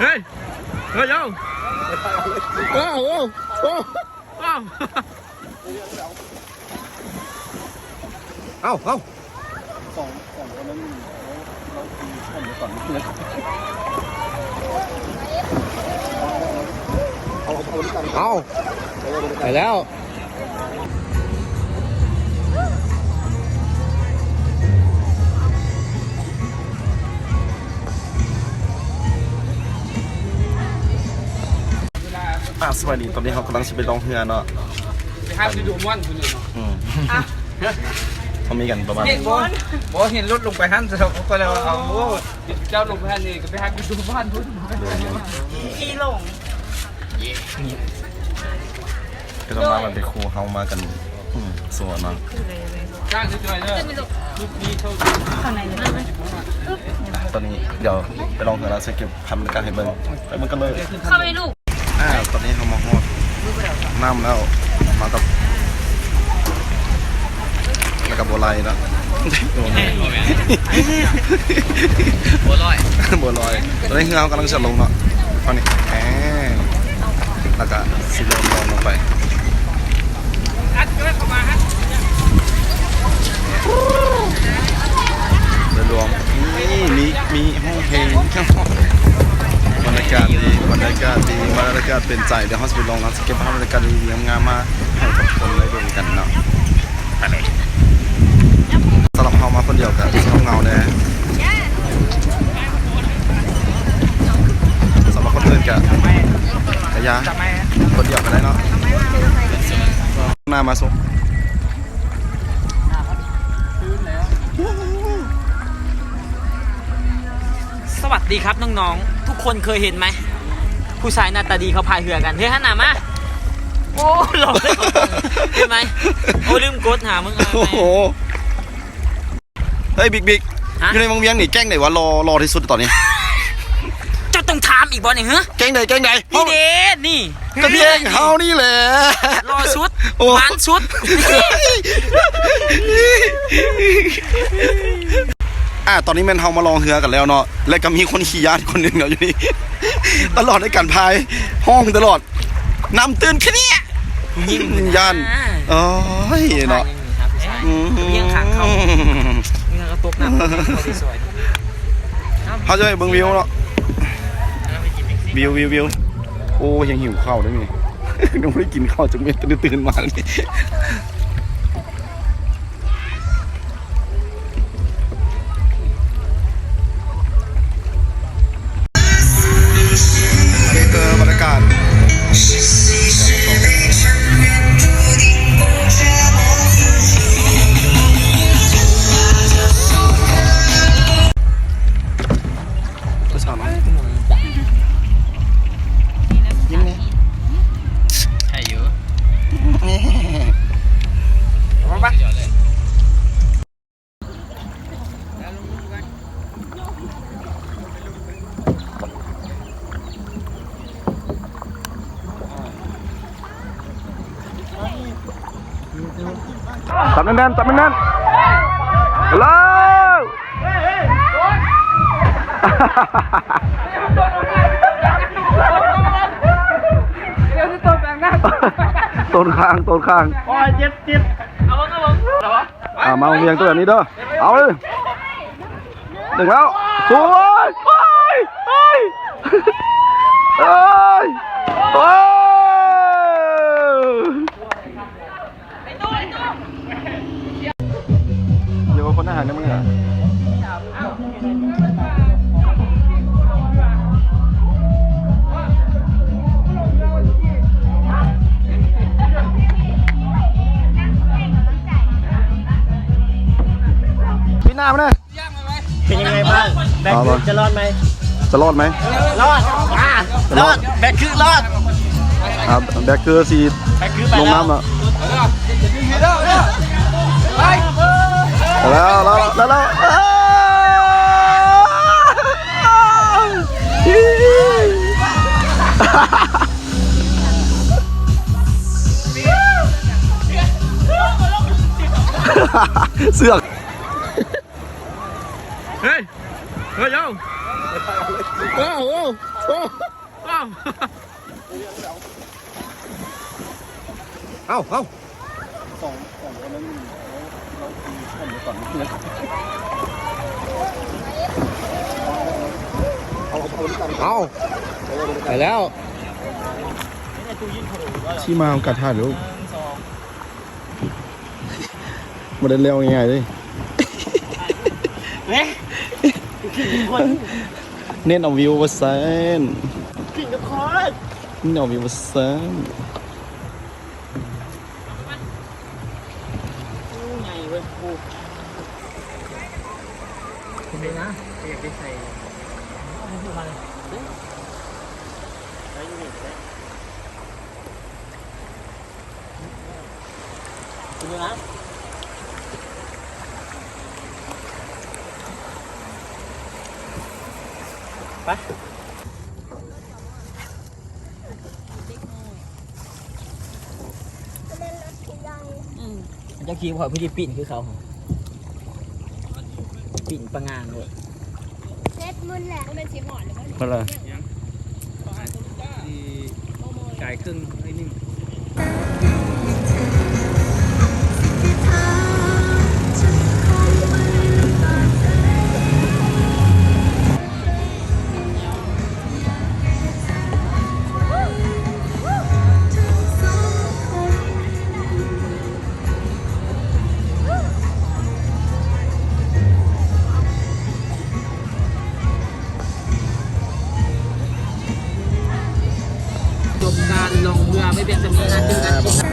เฮ้ยเฮ้ยโยโอ้โห ด้วยกันเอ้าไปแล้วอะสวัสดีตอนนี้เขากำลังจะไปลองเรือเนาะไปห้ามดูม่วนคุณเนาะอืมเขามีกันประมาณเห็นบอลบอลเห็นรถลงไปหันเราก็เลยเอาโอ้เจ้าลงไปหันนี่ก็ไปห้ามดูบ้านพุ่นขี่ลงคือเรามามันเป็นครูเขามากันอืมสวนเนาะจ้างช่วยเด้อลูกนี้โชคข้างในเลยไหมตอนนี้เดี๋ยวไปลองเรือแล้วจะเก็บทำการให้เบิ้งไปเบิ้งกันเลย เข้าไปลูก อ่าตอนนี้เขามาฮอดน้ำแล้วมากับแล้วกับบัวลอยแล้วบัวลอยบัวลอยตอนนี้คือเขากำลังจะลงเนาะตอนนี้แหมแล้วก็สิลงลงลงไป กาศเป็นใจเดี๋ยวเขาจะไปลองนะสเก็ตภาพบรรยากาศดีๆงามๆมาให้กับคนได้ดูกันเนาะไปเลยสำหรับเขามาคนเดียวกันเขาเงาแน่สำหรับคนอื่นกับระยาคนเดียวกันได้เนาะหน้ามาสุสวัสดีครับน้องๆ ทุกคนเคยเห็นไหม ผู้ชายหน้าตาดีเขาพายเรือกันเฮ้ยฮันหนามาโอ้หล่อเลยเห็นไหมโอ้ลืมกดหามึงเอาโอ้ไหมโหเฮ้ยบิ๊กบิ๊กฮะ อยู่ในวงเวียงนี่แกล้งไหนวะรอรอที่สุดตอนนี้ เจ้าต้องถามอีกบอลเนี่ยเหรอแกล้งไหนแกล้งไหนนี่เด้นี่ก็แกล้งเฮานี่แหละ รอชุดโอ้ หวานชุด อะตอนนี้แม่นเฮามาลองเรือกันแล้วเนาะแล้วก็มีคนขี่ยานคนหนึ่งเนาะอยู่นี่ ตลอดในการพายห้องตลอดนำตื่นแค่เนี้ยยิ่งยานโอ้ยเนาะครับผู้ชายเพียงขังเขาเพียงกระตุกน้ำสวยเขาจะไปเบิ่งวิวเนาะวิววิววิวโอ้ยังหิวข้าวด้วยนี่ยังไม่ได้กินข้าวจากเม็ดตื่นตื่นมาเลย บแน่นๆจับแน่นๆฮัลโหลเดี๋ยวจะตัวแปลงหน้าต้นข้างต้นข้างโอ้ยเจ็บเจ็บเอาวะเอาวะเอาวะอ่ามาเวียงตัวแบบนี้เด้อเอาเลยหนึ่งแล้วสวยเฮ้ยเฮ้ยเฮ้ยเฮ้ย เดี๋ยวคนอาหารนะมึงอะพี่หน้ามาเนี่ยเป็นยังไงบ้างแบกจะรอดไหมจะรอดไหมรอดอ่ารอดแบกคือรอดอ่าแบกเกอร์ซีแบกคือไปลงแล้วน้ำแล้ว แล้วแล้วแล้วแล้วเสือกเฮ้ยเฮ้ยโยว้าวว้าวว้าวว้าวเอ้าเอ้าสองสองคนนั้น เราเราคือคนเดียวก่อนเอาเอาด้วยกันเอาไปแล้วที่มาของการถ่ายรูปมาได้เร็วง่ายๆเลยเฮ้ยเน้นเอาวิวมาเซนกินกับคอร์เน้นเอาวิวมาเซน ไงเว้ยกูคุณ เลยนะอยากไปใส่เอาไปมาเลยไปอยู่นี่ไปคุณเลยนะไปเจ้าคีบอกพี่ปิ่นคือเขา ปิ่นประงานเลยเซ็ตมุนแหละเป็นสีหอนหรือว่าเพราะอะไรจ่ายครึ่งไอ้นี่ เบการลงเรือไม่เป็นสำนีนะเจอน